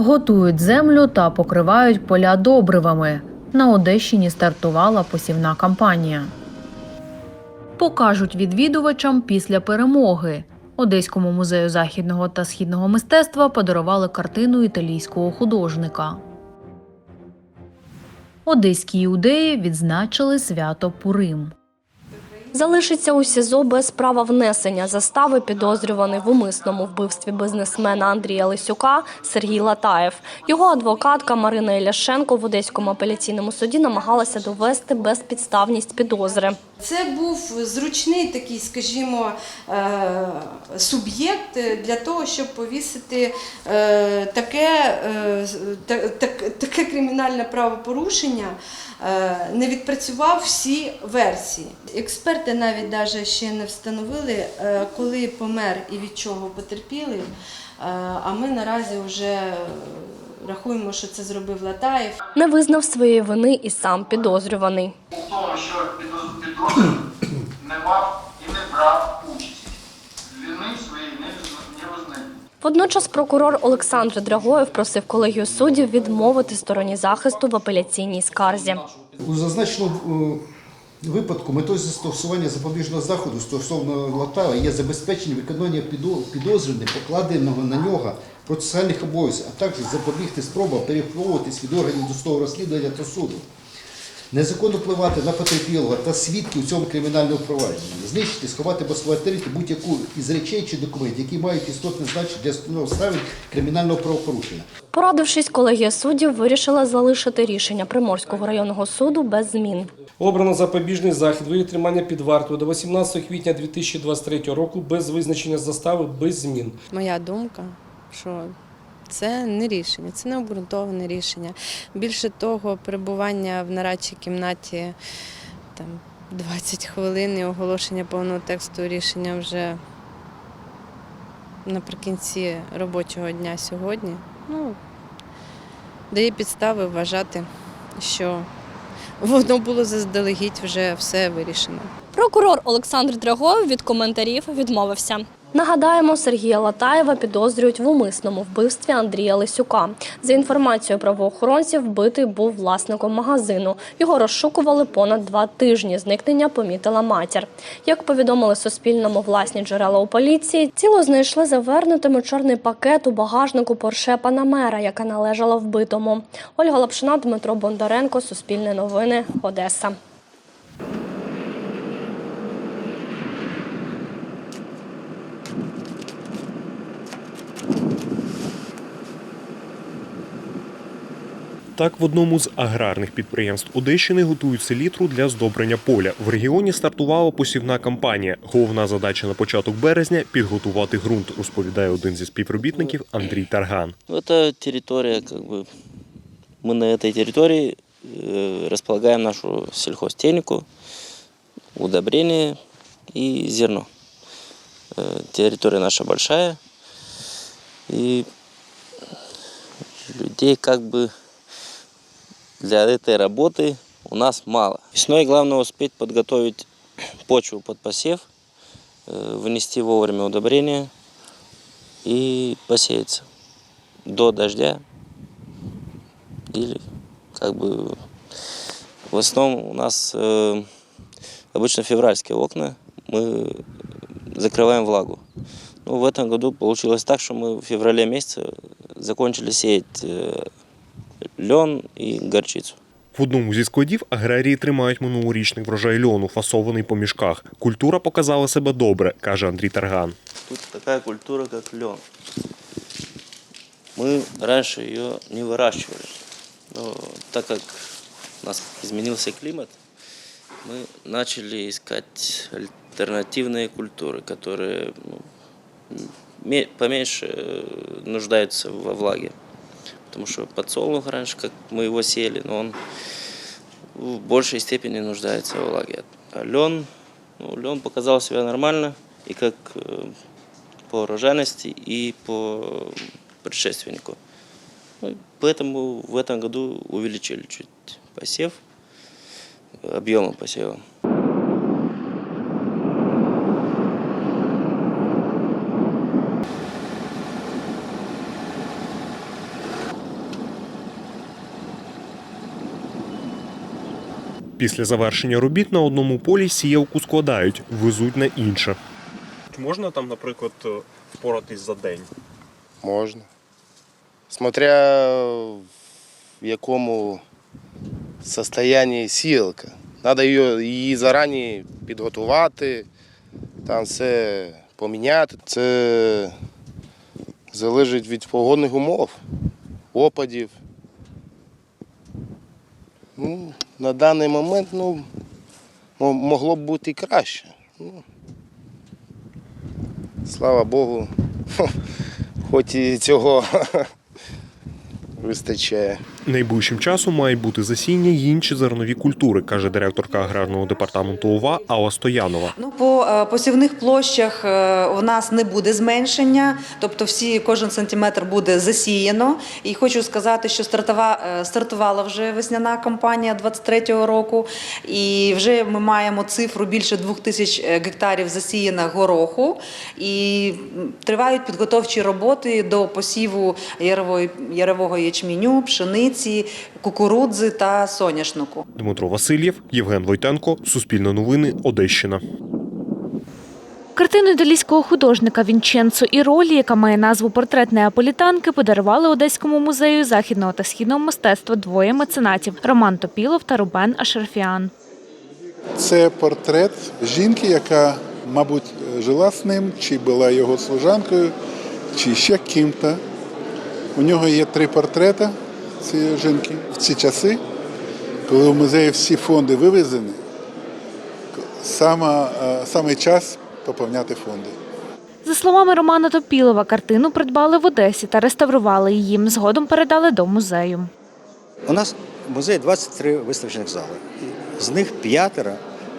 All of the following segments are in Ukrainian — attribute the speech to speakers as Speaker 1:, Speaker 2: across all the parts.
Speaker 1: Готують землю та покривають поля добривами. На Одещині стартувала посівна кампанія. Покажуть відвідувачам після перемоги. Одеському музею західного та східного мистецтва подарували картину італійського художника. Одеські іудеї відзначили свято Пурим.
Speaker 2: Залишиться у СІЗО без права внесення застави підозрюваний в умисному вбивстві бізнесмена Андрія Лисюка Сергій Латаєв. Його адвокатка Марина Іляшенко в Одеському апеляційному суді намагалася довести безпідставність підозри.
Speaker 3: Це був зручний такий, скажімо, е, суб'єкт для того, щоб повісити е, таке, е, та- так- таке кримінальне правопорушення, не відпрацював всі версії. Експерти навіть даже ще не встановили, коли помер і від чого потерпіли. А ми наразі вже рахуємо, що це зробив Латаєв.
Speaker 2: Не визнав своєї вини і сам підозрюваний.
Speaker 4: у тому, що підоз- не мав і не брав участі. Вини своєї не визна-
Speaker 2: Водночас прокурор Олександр Драгоєв просив колегію суддів відмовити стороні захисту в апеляційній скарзі.
Speaker 5: У зазначеному е, випадку метою застосування запобіжного заходу стосовно Латава є забезпечення виконання підо- підозрюваних, покладеного на нього процесуальних обов'язків, а також запобігти спробам переховуватись від органів досудового розслідування та суду. Незаконно впливати на потерпілого та свідків у цьому кримінальному провадженні, знищити, сховати або схватити будь-яку із речей чи документів, які мають істотне значення для встановлення обставин кримінального правопорушення.
Speaker 2: Порадившись, колегія суддів вирішила залишити рішення Приморського районного суду без змін.
Speaker 6: Обрано запобіжний захід вигляд тримання під вартою до 18 квітня 2023 року без визначення застави без змін.
Speaker 7: Моя думка, що це не рішення, це не обґрунтоване рішення. Більше того, перебування в нарадчій кімнаті там 20 хвилин і оголошення повного тексту рішення вже наприкінці робочого дня сьогодні. Ну, дає підстави вважати, що воно було заздалегідь вже все вирішено.
Speaker 2: Прокурор Олександр Драгоєв від коментарів відмовився. Нагадаємо, Сергія Латаєва підозрюють в умисному вбивстві Андрія Лисюка. За інформацією правоохоронців, вбитий був власником магазину. Його розшукували понад два тижні. Зникнення помітила матір. Як повідомили Суспільному власні джерела у поліції, тіло знайшли завернутим у чорний пакет у багажнику Порше Панамера, яка належала вбитому. Ольга Лапшина, Дмитро Бондаренко, Суспільне новини, Одеса.
Speaker 8: Так, в одному з аграрних підприємств Одещини готують селітру для здобрення поля. В регіоні стартувала посівна кампанія. Головна задача на початок березня підготувати ґрунт, розповідає один зі співробітників Андрій Тарган.
Speaker 9: Это территория, как бы, мы на этой территории э, располагаем нашу сельхозтехнику, удобрения и зерно. Э, территория наша большая, и людей как бы для этой работы у нас мало. Весной главное успеть подготовить почву под посев, э, внести вовремя удобрения и посеяться до дождя или как бы в основном у нас э, обычно февральские окна мы закрываем влагу. Ну, в этом году получилось так, что мы в феврале месяце закончили сеять э, лен и горчицу.
Speaker 8: В одному зі складів аграрії тримають минулорічний врожай льону, фасований по мішках. Культура показала себе добре, каже Андрій Тарган.
Speaker 9: Тут такая культура, как лен. Мы раньше ее не выращивали. Но так как у нас изменился климат, мы начали искать альтернативные культуры, которые ну, ме- поменьше э, нуждаются во влаге. Потому что подсолнух раньше, как мы его сеяли, но он в большей степени нуждается во влаге. А лен, ну, лен показал себя нормально и как э, по урожайности и по предшественнику. Ну, поэтому в этом году увеличили чуть посев, объемы посева.
Speaker 8: Після завершення робіт на одному полі сіялку складають, везуть на інше. Можна там, наприклад, впоратись за день?
Speaker 10: Можна. Смотря в якому состоянні сіялка. Треба її, її зарані підготувати, там все поміняти. Це залежить від погодних умов, опадів. Ну, на даний момент ну, могло б бути краще. Ну, слава Богу, хоч і цього вистачає.
Speaker 8: Найближчим часом мають бути засіння й інші зернові культури, каже директорка аграрного департаменту ОВА Алла Стоянова.
Speaker 11: Ну, по е, посівних площах е, у нас не буде зменшення, тобто всі, кожен сантиметр буде засіяно. І хочу сказати, що стартова, е, стартувала вже весняна кампанія 23-го року, і вже ми маємо цифру більше двох тисяч е, гектарів засіяна гороху. І тривають підготовчі роботи до посіву ярової, ярового ячменю, пшениці, кукурудзи та соняшнику.
Speaker 8: Дмитро Васильєв, Євген Войтенко, Суспільне новини, Одещина.
Speaker 12: Картину італійського художника Вінченцо Іролі, яка має назву Портрет неаполітанки, подарували Одеському музею західного та східного мистецтва двоє меценатів Роман Топілов та Рубен Ашерфіан.
Speaker 13: Це портрет жінки, яка, мабуть, жила з ним, чи була його служанкою, чи ще ким-то. У нього є три портрети цієї жінки. В ці часи, коли в музеї всі фонди вивезені, саме, саме час поповняти фонди.
Speaker 12: За словами Романа Топілова, картину придбали в Одесі та реставрували її. Згодом передали до музею.
Speaker 14: У нас в музеї 23 виставочних зали. З них п'ятеро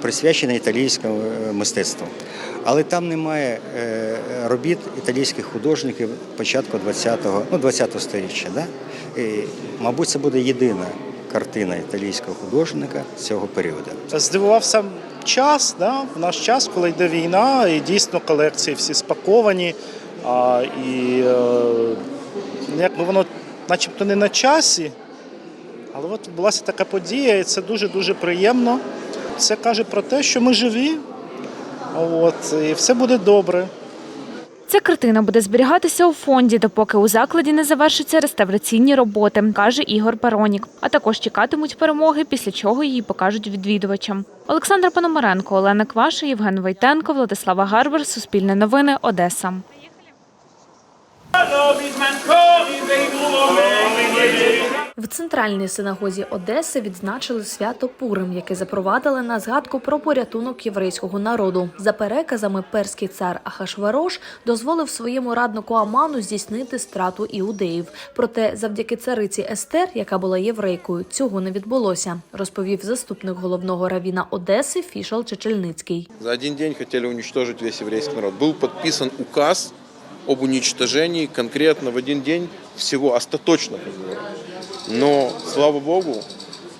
Speaker 14: присвячені італійському е, мистецтву. Але там немає е, робіт італійських художників початку 20-го, ну 20-го сторіччя. Да? І, мабуть, це буде єдина картина італійського художника цього періоду.
Speaker 15: Здивував сам час, да? в наш час, коли йде війна, і дійсно колекції всі спаковані. А, і е, якби воно начебто не на часі, але от відбулася така подія, і це дуже-дуже приємно. Це каже про те, що ми живі, от, і все буде добре.
Speaker 12: Ця картина буде зберігатися у фонді, допоки у закладі не завершаться реставраційні роботи, каже Ігор Паронік. А також чекатимуть перемоги, після чого її покажуть відвідувачам. Олександр Пономаренко, Олена Кваша, Євген Войтенко, Владислава Гарбер, Суспільне новини, Одеса.
Speaker 1: В центральній синагозі Одеси відзначили свято Пурим, яке запровадили на згадку про порятунок єврейського народу. За переказами, перський цар Ахашверош дозволив своєму раднику Аману здійснити страту іудеїв. Проте, завдяки цариці Естер, яка була єврейкою, цього не відбулося, розповів заступник головного равіна Одеси Фішал Чечельницький.
Speaker 16: За один день хотели уничтожить весь еврейский народ. Был подписан указ об уничтожении конкретно в один день всего остаточно. Но, слава Богу,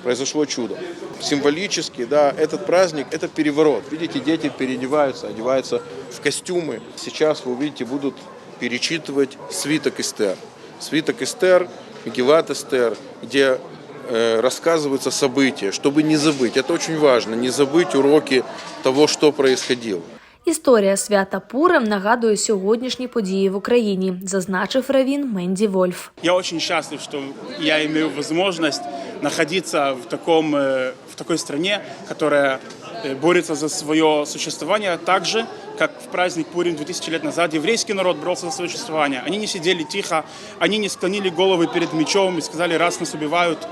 Speaker 16: произошло чудо. Символически, да, этот праздник – это переворот. Видите, дети переодеваются, одеваются в костюмы. Сейчас, вы увидите, будут перечитывать свиток Эстер. Свиток Эстер, Мегилат Эстер, где э, рассказываются события, чтобы не забыть. Это очень важно, не забыть уроки того, что происходило.
Speaker 1: Історія свята Пурим нагадує сьогоднішні події в Україні, зазначив равін Менді Вольф.
Speaker 17: Я очень счастлив, что я имею возможность находиться в, таком, э, в такой стране, которая э, борется за свое существование так же, как в праздник Пурим 2000 лет назад еврейский народ боролся за свое существование. Они не сидели тихо, они не склонили головы перед мечом и сказали, раз нас убивают,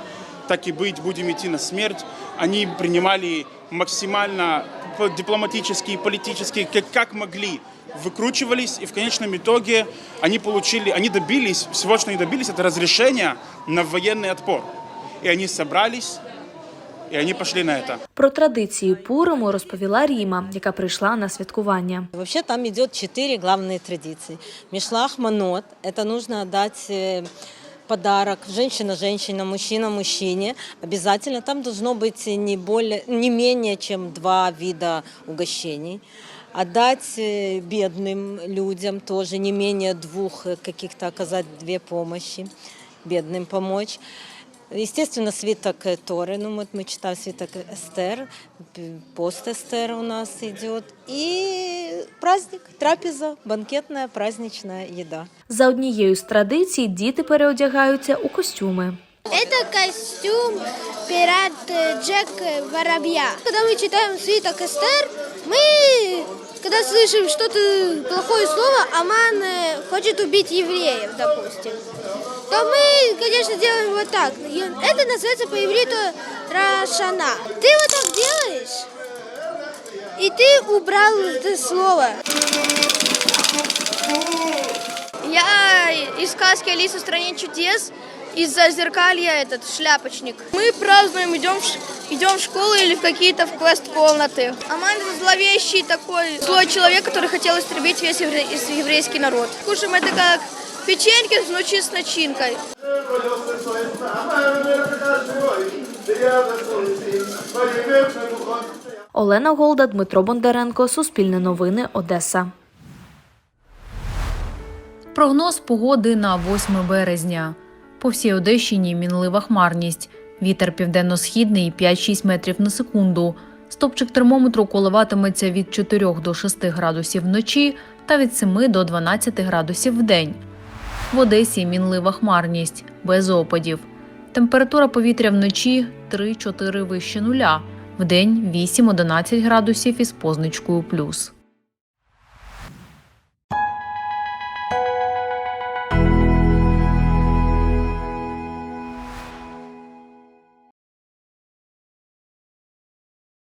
Speaker 17: так и быть, будем идти на смерть. Они принимали максимально по- дипломатически и политически, как, как могли, выкручивались, и в конечном итоге они получили, они добились, всего, что они добились, это разрешение на военный отпор. И они собрались, и они пошли на это.
Speaker 1: Про традиції Пуриму розповіла Ріма, яка прийшла на святкування.
Speaker 18: Вообще там идет четыре главные традиции. Мишлах манот – это нужно отдать э, подарок женщина женщина, мужчина мужчине. Обязательно там должно быть не, более, не менее чем два вида угощений. Отдать э, бедным людям тоже не менее двух э, каких-то оказать две помощи, бедным помочь. Естественно, свиток э, Торы, ну вот мы читаем свиток Эстер, п- пост Эстер у нас идет, и праздник, трапеза, банкетная праздничная еда.
Speaker 1: За однією з традицій діти переодягаються у костюми.
Speaker 19: Это костюм пират э, Джек э, Воробья. Когда мы читаем свиток Эстер, мы, когда слышим что-то плохое слово, Аман э, хочет убить евреев, допустим, то мы, конечно, делаем вот так. И Это называется по ивриту Рашана. Ты вот так делаешь, и ты убрал это слово. Я из сказки Алиса в стране чудес из-за зеркалья этот шляпочник. Мы празднуем, идем в, идем в школу или в какие-то в квест-комнаты. Аман это зловещий такой злой человек, который хотел истребить весь евре- еврейский народ. Кушаем это как печеньки внучи с начинкой.
Speaker 1: Олена Голда, Дмитро Бондаренко, Суспільне новини, Одеса.
Speaker 20: Прогноз погоди на 8 березня. По всій Одещині мінлива хмарність. Вітер південно-східний 5-6 метрів на секунду. Стопчик термометру коливатиметься від 4 до 6 градусів вночі та від 7 до 12 градусів вдень. В Одесі мінлива хмарність, без опадів. Температура повітря вночі 3-4 вище нуля, вдень 8-11 градусів із позначкою плюс.